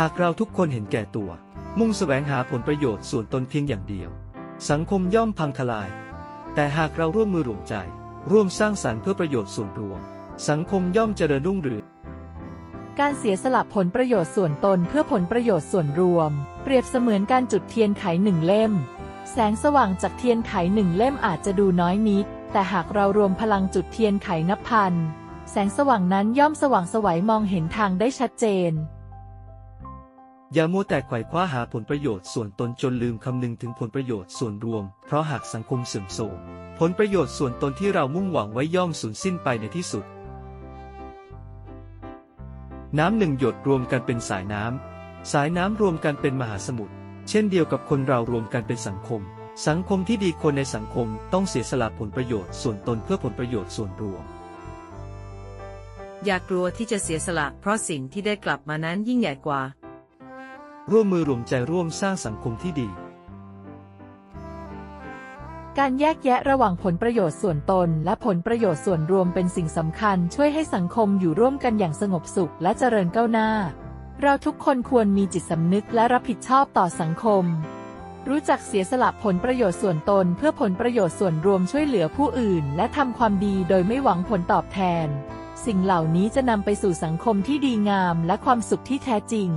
หากเราทุกคนเห็นแก่ตัว มุ่งแสวงหาผลประโยชน์ส่วนตนเพียงอย่างเดียว สังคมย่อมพังทลาย แต่หากเราร่วมมือร่วมใจ ร่วมสร้างสรรค์เพื่อประโยชน์ส่วนรวม สังคมย่อมเจริญรุ่งเรืองการเสียสละผลประโยชน์ส่วนตนเพื่อผลประโยชน์ส่วนรวม เปรียบเสมือนการจุดเทียนไขหนึ่งเล่ม แสงสว่างจากเทียนไขหนึ่งเล่มอาจจะดูน้อยนิด แต่หากเรารวมพลังจุดเทียนไขนับพัน แสงสว่างนั้นย่อมสว่างสวัยมองเห็นทางได้ชัดเจน อย่ามัวแต่ไขว่คว้าหาผลประโยชน์ส่วนตนจนลืมคำนึงถึงผลประโยชน์ส่วนรวม เพราะหากสังคมเสื่อมโทรมผลประโยชน์ส่วนตนที่เรามุ่งหวังไว้ย่อมสูญสิ้นไปในที่สุด น้ำหนึ่งหยดรวมกันเป็นสายน้ำ สายน้ำรวมกันเป็นมหาสมุทร เช่นเดียวกับคนเรารวมกันเป็นสังคม สังคมที่ดีคนในสังคมต้องเสียสละผลประโยชน์ส่วนตนเพื่อผลประโยชน์ส่วนรวม อย่ากลัวที่จะเสียสละ เพราะสิ่งที่ได้กลับมานั้นยิ่งใหญ่กว่า ร่วมมือรวมใจร่วมสร้างสังคมที่ดี การแยกแยะระหว่างผลประโยชน์ส่วนตน และผลประโยชน์ส่วนรวมเป็นสิ่งสำคัญ ช่วยให้สังคมอยู่ร่วมกันอย่างสงบสุขและเจริญก้าวหน้า เราทุกคนควรมีจิตสำนึกและรับผิดชอบต่อสังคม รู้จักเสียสละผลประโยชน์ส่วนตน เพื่อผลประโยชน์ส่วนรวมช่วยเหลือผู้อื่น และทำความดีโดยไม่หวังผลตอบแทน สิ่งเหล่านี้จะนำไปสู่สังคมที่ดีงามและความสุขที่แท้จริง